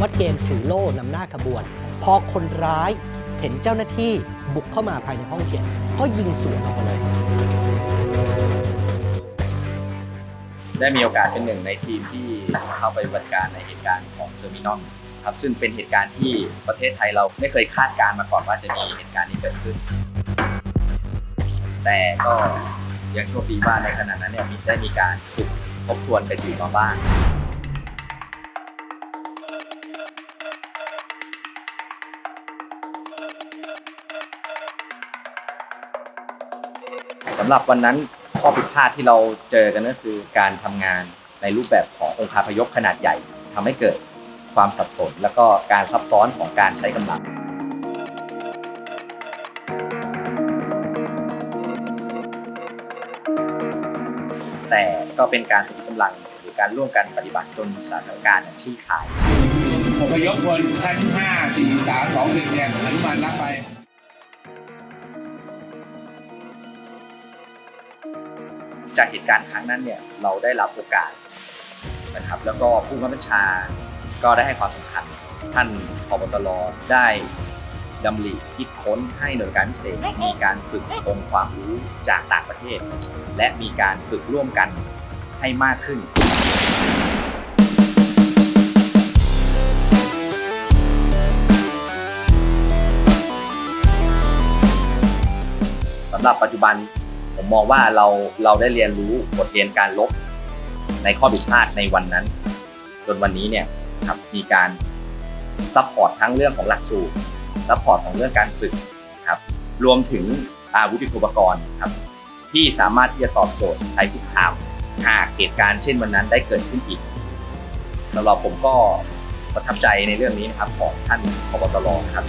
วัดเกมถือโล่นำหน้าขบวน พอคนร้ายเห็นเจ้าหน้าที่บุกเข้ามาภายในห้องเก็บก็ยิงสวนออกมาเลย ได้มีโอกาสเป็นหนึ่งในทีมที่เข้าไปปฏิบัติการในเหตุการณ์ของเทอร์มินอลครับซึ่งเป็นเหตุการณ์ที่ประเทศไทยเราไม่เคยคาดการณ์มาก่อนว่าจะมีเหตุการณ์นี้เกิดขึ้น แต่ก็ยังโชคดีว่าในขณะนั้นเนี่ยมีได้มีการฝึกทบทวนกันอยู่มาบ้าง สำหรับวันนั้นข้อผิดพลาดที่เราเจอกันก็คือการทำงานในรูปแบบขององค์คาพยพขนาดใหญ่ทำให้เกิดความสับสน แล้วก็การซับซ้อนของการใช้กำลัง แต่ก็เป็นการสนที่กำลังหรือการร่วมกันปฏิบัติจนสถานการณ์คลี่คลาย อพยพคนชั้นห้าสี่สามสองหนึ่งเนี่ยอนุมานรับไป จากเหตุการณ์ครั้งนั้นเนี่ยเราได้รับโอกาสนะครับ แล้วก็ผู้บังคับบัญชาก็ได้ให้ความสำคัญท่านพบตรได้ดำริคิดค้นให้หน่วยการพิเศษมีการฝึกองค์ความรู้จากต่างประเทศ และมีการฝึกร่วมกันให้มากขึ้น สำหรับปัจจุบัน ผมมองว่าเราเราได้เรียนรู้บทเรียนการลบในข้อผิดพลาดในวันนั้น จนวันนี้เนี่ยครับมีการซัพพอร์ตทั้งเรื่องของหลักสูตรซัพพอร์ตของเรื่องการฝึกครับรวมถึงอาวุธยุปกรณ์ครับที่สามารถที่จะตอบโจทย์ภัยคุกคามหากเหตุการณ์เช่นวันนั้นได้เกิดขึ้นอีกสำหรับผมก็ประทับใจในเรื่องนี้นะครับของท่านพบตรครับ